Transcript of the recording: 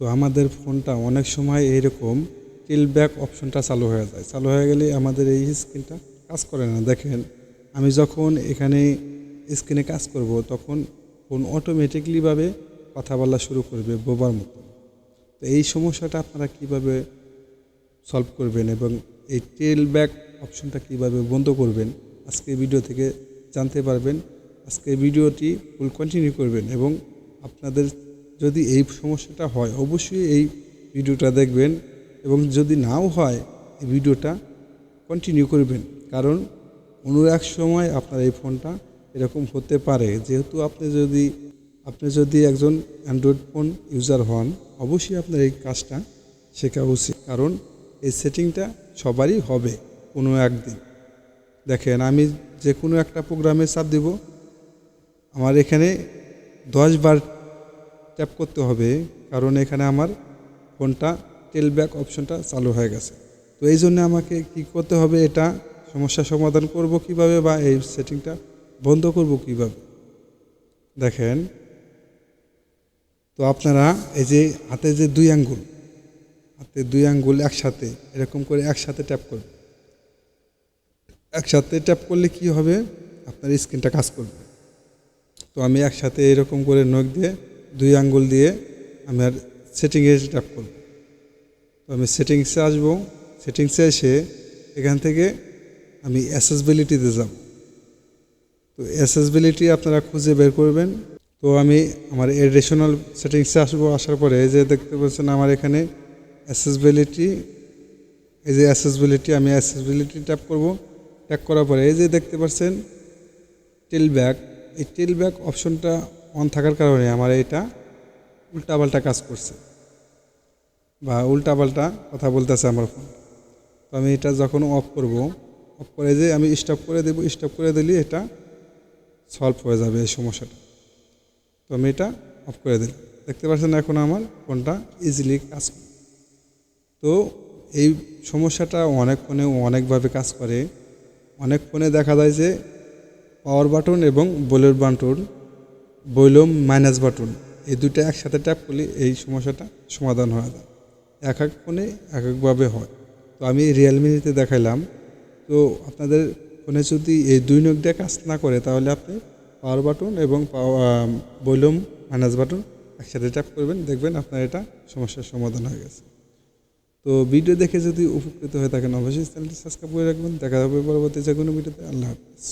তো আমাদের ফোনটা অনেক সময় এইরকম টিল ব্যাক অপশনটা চালু হয়ে যায়। চালু হয়ে গেলে আমাদের এই স্ক্রিনটা কাজ করে না। দেখেন, আমি যখন এখানে স্ক্রিনে কাজ করব, তখন ফোন অটোমেটিকলিভাবে কথা বলা শুরু করবে বোবার মতো। তো এই সমস্যাটা আপনারা কীভাবে সলভ করবেন এবং এই টেল ব্যাক অপশনটা কীভাবে বন্ধ করবেন, আজকে ভিডিও থেকে জানতে পারবেন। আজকে ভিডিওটি ফুল কন্টিনিউ করবেন এবং আপনাদের যদি এই সমস্যাটা হয়, অবশ্যই এই ভিডিওটা দেখবেন এবং যদি নাও হয়, এই ভিডিওটা কন্টিনিউ করবেন। কারণ কোনো এক সময় আপনার এই ফোনটা এরকম হতে পারে। যেহেতু আপনি যদি আপনি যদি একজন অ্যান্ড্রয়েড ফোন ইউজার হন, অবশ্যই আপনার এই কাজটা শেখা উচিত। কারণ এই সেটিংটা সবারই হবে কোনো একদিন। দেখেন, আমি যে কোনো একটা প্রোগ্রামে চাপ দিব। আমার এখানে দশ বার ট্যাপ করতে হবে, কারণ এখানে আমার ফোনটা টেল ব্যাক অপশনটা চালু হয়ে গেছে। তো এই জন্য আমাকে কি করতে হবে, এটা সমস্যার সমাধান করব কীভাবে বা এই সেটিংটা বন্ধ করব কীভাবে? দেখেন, তো আপনারা এই যে হাতে যে দুই আঙ্গুল, হাতে দুই আঙ্গুল একসাথে, এরকম করে একসাথে ট্যাপ করবে একসাথে ট্যাপ করলে কি হবে? আপনার স্ক্রিনটা কাজ করবে। তো আমি একসাথে এরকম করে নখ দিয়ে দুই আঙ্গুল দিয়ে আমি আর সেটিংয়ে ট্যাপ করব। তো আমি সেটিংসে আসব সেটিংসে এসে এখান থেকে আমি অ্যাসেসবিলিটিতে যাব। তো অ্যাসেসবিলিটি আপনারা খুঁজে বের করবেন। তো আমি আমার এডিশনাল সেটিংসে আসব, আসার পরে এই যে দেখতে পাচ্ছেন আমার এখানে অ্যাসেসবিলিটি এই যে অ্যাসেসবিলিটি আমি অ্যাসেসবিলিটি ট্যাপ করব। ট্যাপ করার পরে এই যে দেখতে পাচ্ছেন টেল ব্যাক এই টেল ব্যাক অপশনটা অন থাকার কারণে আমার এটা উল্টাপাল্টা কাজ করছে বা উল্টাপাল্টা কথা বলতেছে আমার ফোন। তো আমি এটা যখন অফ করব অফ করে যে আমি স্টপ করে দেবো স্টপ করে দিলে এটা সলভ হয়ে যাবে এই সমস্যাটা। তো আমি এটা অফ করে দিলাম। দেখতে পাচ্ছেন এখন আমার ফোনটা ইজিলি কাজ তো এই সমস্যাটা অনেক ফোনে অনেকভাবে কাজ করে। অনেক ফোনে দেখা যায় যে পাওয়ার বাটন এবং বোলের বাটন বৈলম মাইনাস বাটন এই দুটো একসাথে ট্যাপ করলে এই সমস্যাটা সমাধান হয়ে। যায় এক এক ফোনে এক একভাবে হয়। তো আমি রিয়েলমিতে দেখাইলাম। তো আপনাদের ফোনে যদি এই দুই নখটা কাজ না করে, তাহলে আপনি পাওয়ার বাটন এবং বৈলম মাইনাস বাটন একসাথে ট্যাপ করবেন। দেখবেন আপনার এটা সমস্যার সমাধান হয়ে গেছে। তো ভিডিও দেখে যদি উপকৃত হয়ে থাকেন, অবশ্যই চ্যানেলটি সাবস্ক্রাইব করে রাখবেন। দেখা হবে পরবর্তী যে কোনো ভিডিওতে আল্লাহ হাফিজ।